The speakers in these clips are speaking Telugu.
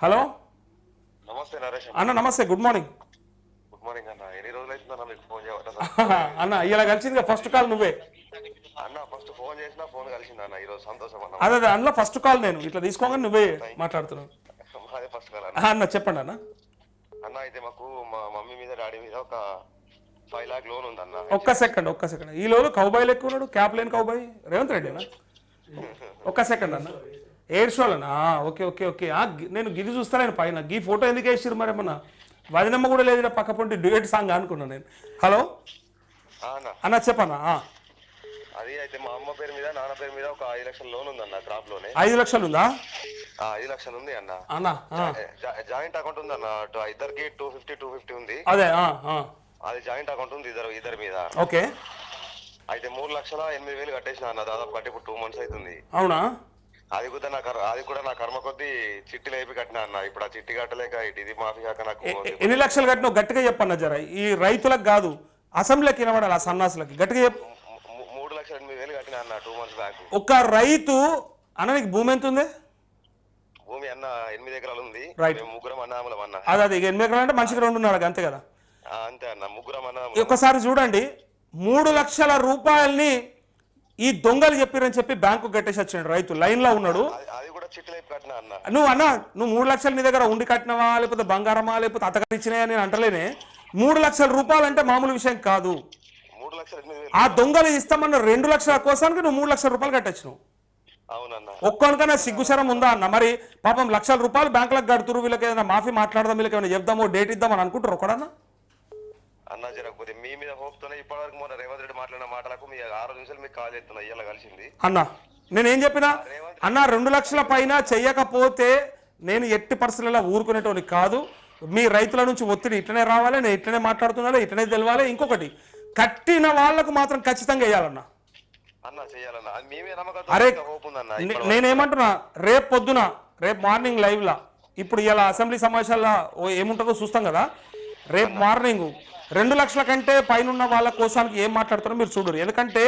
హలో? నమస్తే నరేష్ అన్న నమస్తే గుడ్ మార్నింగ్. గుడ్ మార్నింగ్ అన్న. ఎన్ని రోజులు అవుతుందన్న మీకు ఫోన్ చేయవట అన్న ఇలా కలిసింది ఫస్ట్ కాల్ నువ్వే. అన్న ఫస్ట్ ఫోన్ చేసినా ఫోన్ కలిసింది అన్న. ఈరోజు సంతోషం అన్న. అదే అదే అందులో ఫస్ట్ కాల్ నేను. ఇట్లా తీసుకోగానే నువ్వే మాట్లాడుతున్నావు. అదే ఫస్ట్ కాల్ అన్న. అన్న చెప్పండి అన్న. అన్న అయితే మాకు మా మమ్మీ మీద డాడీ మీద ఒక ఫైవ్ లాక్ లోన్ ఉంది అన్న ఒక్క సెకండ్ ఒక్క సెకండ్. ఈ లోలు కౌబాయ్ లెక్క ఉన్నాడు క్యాప్ లేని కౌబాయ్ రేవంత్ రెడ్డి అన్న ఒక్క సెకండ్ అన్న. ఎయిర్ షోల్ అన్న ఆ, ఓకే ఓకే ఓకే. నేను గిది చూస్తా నేను పైన. గీ ఫోటో ఎందుకు వేసిరు మరి ఏమన్నా? వదినమ్మ కూడా లేదు పక్క పొంటి డ్యూయట్ సాంగ్ అనుకున్నాను నేను. హలో? అన్న. చెప్పన్న అది అయితే మా అమ్మ పేరు మీద నాన్న పేరు మీద ఒక ఐదు లక్షల లోన్ ఉంది అన్న క్రాప్లోనే. ఐదు లక్షలు ఉందా? ఐదు లక్షలు ఉంది అన్న. అన్న జాయింట్ అకౌంట్ ఉంది అన్న టు- ఇద్దరికి టూ ఫిఫ్టీ టూ ఫిఫ్టీ ఉంది. అదే అది జాయింట్ అకౌంట్ ఉంది ఇద్దరు ఇద్దరి మీద. ఓకే. అయితే మూడు లక్షల ఎనిమిది వేలు కట్టేసిన అన్న. దాదాపు కట్టి ఇప్పుడు టూ మంత్స్ అవుతుంది అవునా? అది కూడా నా అది కూడా నా కర్మ కొద్దీ చిట్టి లేపి కట్టినా అన్న. ఇప్పుడు ఆ చిట్టి కట్టలేక ఇది మాఫీ కాక నాకు ఎన్ని లక్షలు కట్టినావు గట్టిగా చెప్పన్న జర. ఈ రైతులకు కాదు అసెంబ్లీకి వినబడాలి ఆ సన్నాసులకి. గట్టిగా చెప్పు. మూడు లక్షల ఎనిమిది వేలు కట్టినా అన్న టూ మంత్స్ బ్యాక్. ఒక రైతు అన్న నీకు భూమి ఎంత ఉంది భూమి అన్న ఎనిమిది ఎకరాలు ఉంది. ముగ్గురం అన్నాములం అన్న. అది అది ఎనిమిది ఎకరాలు అంటే మనిషికి రెండున్నర అంతే కదా? అంతే అన్న. ముగ్గురం ఈ అన్నాములం ఒక్కసారి చూడండి. మూడు లక్షల రూపాయల్ని ఈ దొంగలు చెప్పిరని చెప్పి బ్యాంకు కట్టేసి వచ్చిండు రైతు. ఉన్నాడు. లేపి కట్టినా అన్న. నువ్వు అన్న నువ్వు మూడు లక్షలు నీ దగ్గర ఉండి కట్టినవా లేకపోతే బంగారమా లేకపోతే అతగారు ఇచ్చినాయా నేను అంటలేనే. మూడు లక్షల రూపాయలు అంటే మామూలు విషయం కాదు. ఆ దొంగలు ఇస్తామన్న రెండు లక్షల కోసానికి నువ్వు మూడు లక్షల రూపాయలు కట్టచ్చు అవునన్న. ఒక్కనికైనా సిగ్గుశరం ఉందా అన్న? మరి పాపం లక్షల రూపాయలు బ్యాంకులకు కడుతురు వీళ్ళకి ఏదైనా మాఫీ మాట్లాడదాం వీళ్ళకి ఏమైనా చెప్దామో డేట్ ఇద్దామని అనుకుంటారు ఒకడన్నా? అన్న జరగకపోతే మీ మీద హోప్ తోనే ఇప్పటివరకు మొన్న రేవంత్ రెడ్డి మాట్లాడిన మాటలకు మీ ఆరు నిమిషాలు మీకు కాల్ చేస్తున్నా ఇయ్యాల కలిసింది. అన్న నేనేం చెప్పినా? అన్న రెండు లక్షల పైన చెయ్యకపోతే నేను ఎట్టి పరిస్థితులలో ఊరుకునేటోని కాదు. మీ రైతుల నుంచి ఒత్తిడి ఇట్లనే రావాలి నేను ఇట్లనే మాట్లాడుతున్నాను ఇట్లనే తెలవాలి. ఇంకొకటి కట్టిన వాళ్ళకు మాత్రం ఖచ్చితంగా వేయాలన్న. అరే. నేనేమంటున్నా రేపు పొద్దున రేపు మార్నింగ్ లైవ్లా ఇప్పుడు ఇలా అసెంబ్లీ సమావేశాల్లో ఏముంటుందో చూస్తాం కదా. రేపు మార్నింగ్. రెండు లక్షల కంటే పైన ఉన్న వాళ్ళ కోసానికి ఏం మాట్లాడుతారో మీరు చూడరు. ఎందుకంటే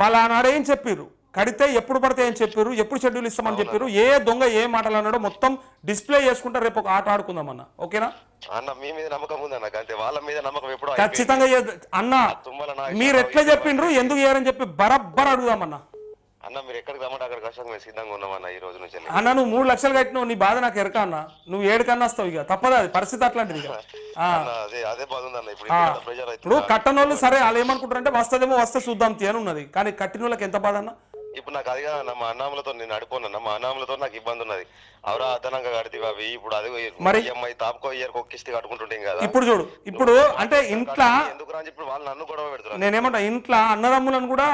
వాళ్ళ ఆనాడు ఏం చెప్పారు కడితే ఎప్పుడు పడితే ఏం చెప్పారు ఎప్పుడు షెడ్యూల్ ఇస్తామని చెప్పారు ఏ దొంగ ఏ మాటలు అన్నాడో మొత్తం డిస్ప్లే చేసుకుంటే రేపు ఒక ఆట ఆడుకుందాం అన్న. ఓకేనా? అన్న మీ మీద నమ్మకం ఉందన్న అంతే వాళ్ళ మీద నమ్మకం ఎప్పుడు. ఖచ్చితంగా అన్న మీరు ఎట్లా చెప్పిండ్రు? ఎందుకు చేయరని చెప్పి బరబ్బర్ అడుగుదామన్నా అన్న మీరు ఎక్కడికి రమ్మంటే అక్కడ కష్టంగా మేము సిద్ధంగా ఉన్నామన్న ఈ రోజు నుంచి అన్న నువ్వు మూడు లక్షలు కట్టినావు నీ బాధ నాకు ఎరక అన్న. నువ్వు ఏడు కన్నా వస్తావు ఇక. తప్పదు అది పరిస్థితి అట్లాంటిది ఇక. ఆ, అన్న, అదే అదే బాధ ఉందన్న ఇప్పుడు ఆ. ప్రెషర్ ఇప్పుడు అవుతుంది? కట్టనోళ్ళు సరే వాళ్ళు ఏమనుకుంటారంటే వస్తుందేమో వస్తే చూద్దాం తీ అని ఉన్నది. కానీ కట్టిన వాళ్ళకి ఎంత బాధ అన్న? ఇప్పుడు నాకు అది కాదన్న మా అన్నాములతో నేను అడుకోనన్న మా అన్నాములతో నాకు ఇబ్బంది ఉన్నది. అవరా అదనంగా కడితే అవి ఇప్పుడు అది మరి- ఈఎంఐ తాపుకో ఇయర్ ఒక కిస్తీ కట్టుకుంటుంటాం కదా. ఇప్పుడు చూడు ఇప్పుడు అంటే ఇంట్లో ఎందుకు అని చెప్పి వాళ్ళు నన్ను గొడవ పెడుతున్నారు. నేనేమంటా ఇంట్లో అన్నదమ్ములను కూడా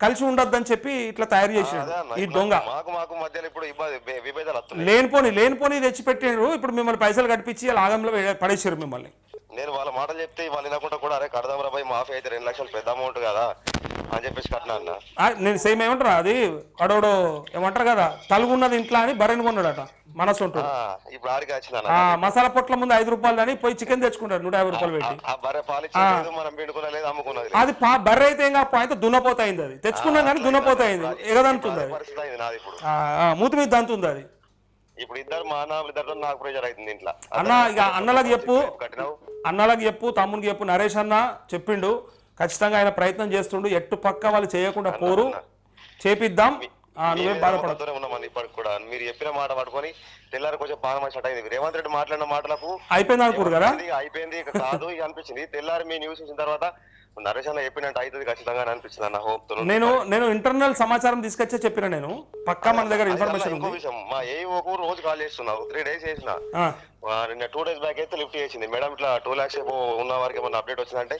కలిసి ఉండొద్దని చెప్పి ఇట్లా తయారు అన్న, ఈ దొంగ. మాకు మాకు మధ్యలో ఇప్పుడు విభేదాలు వస్తున్నాయి. లేనిపోని లేనిపోని తెచ్చిపెట్టిండ్రు. ఇప్పుడు మిమ్మల్ని పైసలు కట్టించి వే- పడేసారు మిమ్మల్ని. నేను వాళ్ళ మాటలు చెప్తే వాళ్ళు వినకుండా కూడా అరే కడదాం రా భయ్ మాఫీ అయితే రెండు లక్షలు పెద్ద అమౌంట్ కదా అని చెప్పేసి కట్టినా అన్న. నేను సేమ్ ఏమంటారా అది వాడోడు ఏమంటారు కదా తలుగున్నది ఇంట్లో అని బర్రెని కొన్నాడట. మనసు ఇప్పుడు ఆ మసాలా పొట్ల ముందు ఐదు రూపాయలు అని పోయి చికెన్ తెచ్చుకుంటాడు నూట యాభై రూపాయలు పెట్టి. అది బర్రె అయితే ఏం కాకపోతే అయితే దున్నపోతాయింది అది. తెచ్చుకున్నాం కానీ దున్నపోతాయింది. ఎగదంతుంది అది. అయింది మూతి మీద దంతుంది అది. ఇప్పుడు ఇద్దరు మా అన్న ఇద్దరితో నాకు అవుతుంది ఇంట్లో. అన్న ఇక అన్నలకు చెప్పు అన్నలకు చెప్పు తమ్మునికి చెప్పు నరేష్ అన్న చెప్పిండు. ఖచ్చితంగా ఆయన ప్రయత్నం చేస్తుండు. ఎట్టు పక్క వాళ్ళు చేయకుండా పోరు. చేపిద్దాం. ఉన్నామని ఇప్పటికి కూడా. మీరు చెప్పిన మాట పట్టుకొని తెల్లారి కొంచెం బాగా సెట్ అయింది రేవంత్ రెడ్డి మాట్లాడిన మాటలకు అయిపోయింది అనుకోరు కదా? ఇది అయిపోయింది ఇక కాదు ఇక అనిపించింది. తెల్లారి మీ న్యూస్ వచ్చిన తర్వాత నరేష్ అన్న చెప్పినట్టు అవుతుంది ఖచ్చితంగా అని అనిపించింది అన్న హోప్తో నేను నేను ఇంటర్నల్ సమాచారం తీసుకొచ్చే చెప్పిన నేను. పక్కా మన దగ్గర ఇన్ఫర్మేషన్ ఇంకో విషయం. మా ఏ ఒక రోజు కాల్ చేస్తున్నావు. త్రీ డేస్ చేసిన. నిన్న టూ డేస్ బ్యాక్ అయితే లిఫ్ట్ చేసింది. మేడం ఇట్లా టూ లాక్స్ ఉన్న వారికి ఏమన్నా అప్డేట్ వచ్చిందంటే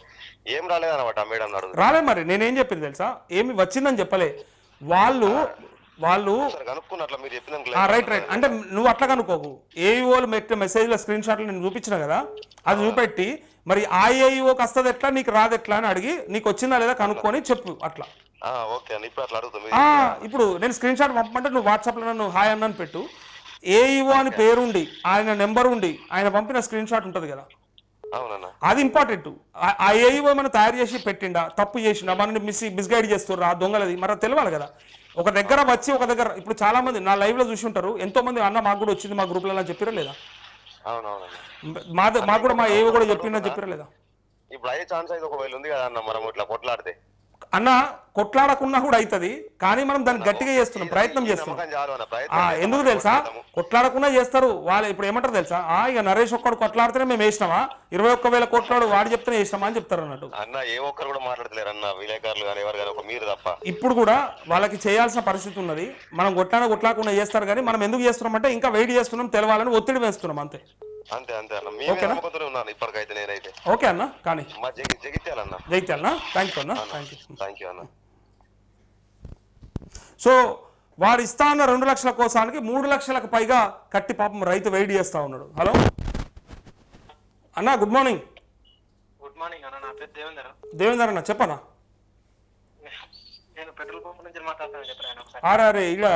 ఏం రాలేదన్నమాట మేడం అడుగు రాలే మరి. నేనేం చెప్పింది తెలుసా? ఏమి వచ్చిందని చెప్పలే. వాళ్ళు వాళ్ళు రైట్ రైట్ అంటే నువ్వు అట్లా కనుకోకు ఏఈఓలు పెట్టిన మెసేజ్ల స్క్రీన్ షాట్లు నేను చూపించిన కదా? అది చూపెట్టి మరి ఆ ఏఈఓకి వస్తుంది ఎట్లా నీకు రాదు ఎట్లా అని అడిగి నీకు వచ్చిందా లేదా కనుక్కొని చెప్పు అట్లా. ఇప్పుడు నేను స్క్రీన్ షాట్ పంపమంటే నువ్వు వాట్సాప్లో నన్ను హాయ్ అన్నని పెట్టు. ఏఈఓ అని పేరుండి ఆయన నెంబర్ ఉండి ఆయన పంపిన స్క్రీన్ షాట్ ఉంటుంది కదా. అది ఇంపార్టెంట్. ఆ ఏఈఓ మనం తయారు చేసి పెట్టిండా? తప్పు చేసిండా? మనని మిస్ మిస్గైడ్ చేస్తుర్రా? దొంగలది? మరి తెలియాలి కదా. ఒక దగ్గర వచ్చి ఒక దగ్గర ఇప్పుడు చాలా మంది నా లైవ్లో చూసి ఉంటారు. ఎంతో మంది అన్న మాకు కూడా వచ్చింది మా గ్రూప్లలో అని చెప్పారా లేదా? మా మాకు కూడా మా ఏవి కూడా చెప్పిందని చెప్పారా లేదా? ఇప్పుడు అయ్యే ఛాన్స్ అయితే ఒకవేళ ఉంది కదా అన్న మనం ఇట్లా కొట్లాడితే? అన్న కొట్లాడకున్నా కూడా అవుతుంది కానీ మనం దాన్ని గట్టిగా చేస్తున్నాం ప్రయత్నం చేస్తున్నాం. ఎందుకు తెలుసా. కొట్లాడకుండా చేస్తారు. వాళ్ళు ఇప్పుడు ఏమంటారు తెలుసా? ఆ ఇక నరేష్ ఒక్కడు కొట్లాడితేనే మేము వేసినామా? ఇరవై ఒక్క వేల కోట్లాడు వాడు చెప్తేనే వేసినామా అని చెప్తారు అన్నట్టు. అన్న ఏ ఒక్కరు కూడా మాట్లాడలేరు అన్న. విలేకరులు కానీ ఎవరు కానీ ఒక మీరు తప్ప. ఇప్పుడు కూడా వాళ్ళకి చేయాల్సిన పరిస్థితి ఉన్నది. మనం కొట్లాడ కొట్లాడకుండా చేస్తారు కానీ మనం ఎందుకు చేస్తున్నాం అంటే ఇంకా వెయిట్ చేస్తున్నాం తెలవాలని ఒత్తిడి వేస్తున్నాం అంతే. అంతే అంతే అన్న. మీ మీద నమ్మకంతోనే ఉన్నాను ఇప్పటికైతే నేనైతే. ఓకే అన్న కానీ మా జగిత్యాలన్న. థ్యాంక్ యూ అన్న థ్యాంక్ యూ థ్యాంక్ యూ అన్న. సో వారు ఇస్తా అన్న రెండు లక్షల కోసానికి మూడు లక్షలకు పైగా కట్టి పాపం రైతు వెయిట్ చేస్తా ఉన్నాడు. హలో? అన్న గుడ్ మార్నింగ్ గుడ్ మార్నింగ్ అన్న నా పేరు దేవేందర్. దేవేందర్ అన్న చెప్పనా? నేను పెట్రోల్ పంప్ నుంచి మాట్లాడుతాను చెప్పాను ఆరే అరే ఇలా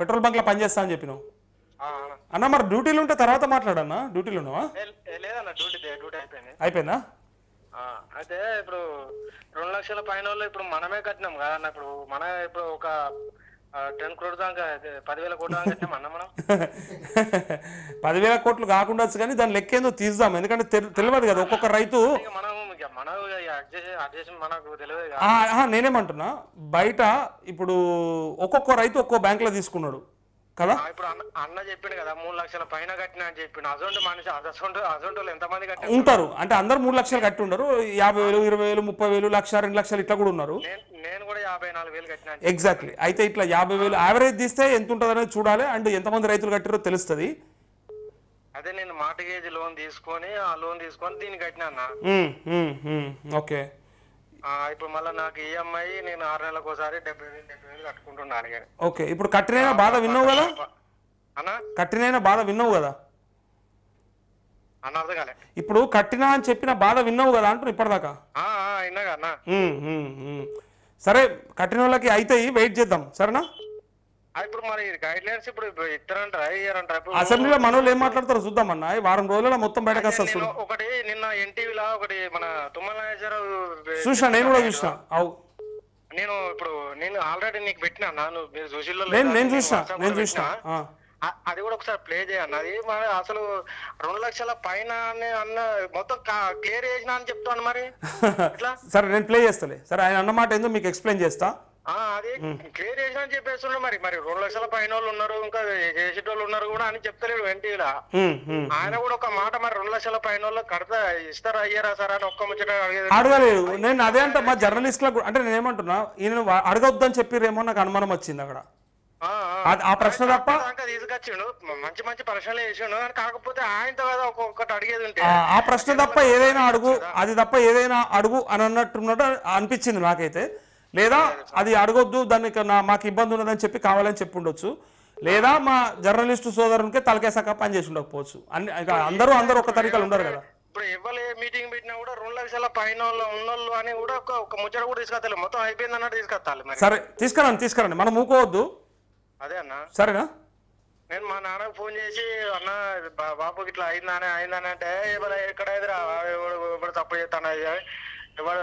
పెట్రోల్ బంక్లో పనిచేస్తా అని చెప్పినావు. అన్న. మరి డ్యూటీలు ఉంటే తర్వాత మాట్లాడన్నా డ్యూటీలు ఉన్నావా? లేదన్న డ్యూటీ డ్యూటీ అయిపోయింది. అయిపోయిందా? అయితే ఇప్పుడు రెండు లక్షల పైన వాళ్ళు ఇప్పుడు మనమే కట్టినాం కదా అన్న ఇప్పుడు మన ఇప్పుడు ఒక టెన్ క్రోడ్ దాకా పదివేల కోట్ల దాకా కట్టినాం అన్న మనం. పదివేల కోట్లు కాకుండా కానీ దాని లెక్కేందో తీద్దాం. ఎందుకంటే తెల్- తెలియదు కదా ఒక్కొక్క రైతు మనం నేనేమంటున్నా బయట ఇప్పుడు ఒక్కొక్క రైతు ఒక్కో బ్యాంకులో తీసుకున్నాడు. కదా? ఇప్పుడు అన్న చెప్పిండు కదా మూడు లక్షల పైన కట్టినా అని చెప్పిండు. అసొంటి మనిషి అసొంటి అసొంటి వాళ్ళు ఎంతమంది కట్టినా ఉంటారు. అంటే అందరు మూడు లక్షలు కట్టి ఉండరు. యాభై వేలు ఇరవై వేలు ముప్పై వేలు లక్ష రెండు లక్షలు ఇట్లా కూడా ఉన్నారు. నేను కూడా యాభై నాలుగు వేలు కట్టినా ఎగ్జాక్ట్లీ అయితే ఇట్లా యాభై వేలు యావరేజ్ తీస్తే ఎంత ఉంటుంది అనేది చూడాలి. అండ్ ఎంతమంది రైతులు కట్టారో తెలుస్తుంది. అదే నేను మార్టిగేజ్ లోన్ తీసుకొని ఆ లోన్ తీసుకొని దీన్ని కట్టినా ఓకే. ఇప్పుడు మళ్ళీ నాకు ఈఎంఐ నేను ఆరు నెలలకు ఒకసారి డెబ్బై వేలు డెబ్బై వేలు కట్టుకుంటున్నాను. ఓకే ఇప్పుడు కట్టినైనా బాధ విన్నావు కదా? అన్న? కట్టినైనా బాధ విన్నావు కదా? అన్న అర్థం కాలే ఇప్పుడు కట్టినా అని చెప్పిన బాధ విన్నావు కదా అంటున్నా ఇప్పటిదాకా? విన్నాగా అన్న. ఉమ్, ఉమ్. సరే కట్టిన వాళ్ళకి అయితాయి వెయిట్ చేద్దాం. సరేనా? ఇప్పుడు మరి గైడ్ లైన్స్ ఇప్పుడు ఇస్తారంటారా ఇయ్యారంటారా అసెంబ్లీలో మన వాళ్ళు ఏం మాట్లాడతారో చూద్దాం అన్న ఈ వారం రోజులలో మొత్తం బయటకు వస్తారు ఒకటి నిన్న ఎన్టీవీలో ఒకటి మన తుమ్మల నాగేశ్వరరావు చూసిన నేను కూడా చూసిన. అవు. నేను ఇప్పుడు నేను ఆల్రెడీ నీకు పెట్టినా నువ్వు మీరు చూసిల్లో నేను? నేను చూసిన నేను చూసిన. అది కూడా ఒకసారి ప్లే చేయన్న అది మరి అసలు రెండు లక్షల పైన అని అన్న మొత్తం క్లియర్ చేసిన అని చెప్తాను మరి. సరే నేను ప్లే చేస్తలే. సరే ఆయన అన్నమాట ఏందో మీకు ఎక్స్ప్లెయిన్ చేస్తా. అది క్లియర్ చేసిన అని చెప్పేస్తుండే మరి. మరి రెండు లక్షల పైన వాళ్ళు ఉన్నారు ఇంకా చేసేటోళ్ళు ఉన్నారు కూడా అని చెప్తలేడు ఉమ్. ఆయన కూడా ఒక మాట మరి రెండు లక్షల పైన వాళ్ళు కడతా ఇస్తారా అయ్యారా సార్ అని ఒక్క ముచ్చట అడగలేదు. నేను అదే అంటే మా జర్నలిస్ట్లకు అంటే నేను ఏమంటున్నా ఈయన అడగొద్దని చెప్పిరేమో నాకు అనుమానం వచ్చింది అక్కడ. ఆ, ప్రశ్న తప్ప తీసుకొచ్చిండు. మంచి మంచి ప్రశ్నలు వేసిండు. కాకపోతే ఆయనతో కదా ఒక్కొక్కటి అడిగేది ఉంటే. ఆ- ఆ ప్రశ్న తప్ప ఏదైనా అడుగు అది తప్ప ఏదైనా అడుగు అని అన్నట్టున్నట్టు అనిపించింది నాకైతే. లేదా అది అడగొద్దు దానికి నా మాకు ఇబ్బంది ఉన్నదని చెప్పి కావాలని చెప్పి ఉండొచ్చు. లేదా మా జర్నలిస్టు సోదరునికే తలకేసాక పని చేసి ఉండకపోవచ్చు. అన్ని అందరూ అందరూ ఒక తరీకాలు ఉండరు కదా. ఇప్పుడు ఎవరు మీటింగ్ పెట్టినా కూడా రెండు లక్షల పైన ఉన్నోళ్ళు అని కూడా ఒక ముచ్చట కూడా తీసుకొస్తాను మొత్తం అయిపోయింది అన్నట్టు తీసుకొస్తాను మరి. సరే తీసుకురండి తీసుకురండి. మనం ఊకోవద్దు. అదే అన్న. సరేనా? నేను మా నాన్నకు ఫోన్ చేసి అన్న బాబుకి ఇట్లా అయిందని అయిందని అంటే ఎవరు ఎక్కడ తప్పు చేస్తాను ఎవడు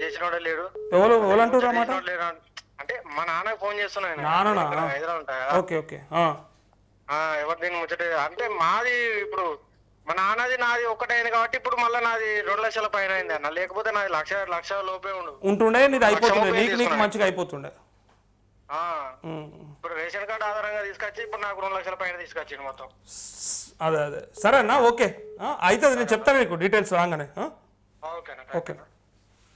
చేసినోడే లేడు. ఎవరు ఎవరు అంటారు అన్నమాట చేసినోడు లేడు అని- అంటే మా నాన్నకు ఫోన్ చేస్తున్నా నేను. నాన్ననా? ఇక్కడ హైదరాబాద్ ఉంటా కదా. Okay okay. ఆ. ఆ, ఎవరు దీన్ని ముచ్చట అంటే మాది ఇప్పుడు మా నాన్నది నాది ఒక్కటైంది కాబట్టి ఇప్పుడు మళ్ళీ నాది రెండు లక్షల పైన అయింది అన్న. లేకపోతే నాది లక్ష లక్ష లోపే ఉండు. ఉంటుండే నీది అయిపోతుండే. నీకు నీకు. మంచిగా అయిపోతుండే. ఆ, ఉమ్. ఇప్పుడు రేషన్ కార్డు ఆధారంగా తీసుకొచ్చి ఇప్పుడు నాకు రెండు లక్షల పైన తీసుకొచ్చిండు మొత్తం. అదే అదే. సరే అన్న ఓకే అవుతుంది నేను చెప్తాను నీకు డీటెయిల్స్ రాగానే. ఆ? ఓకేనా ఓకే.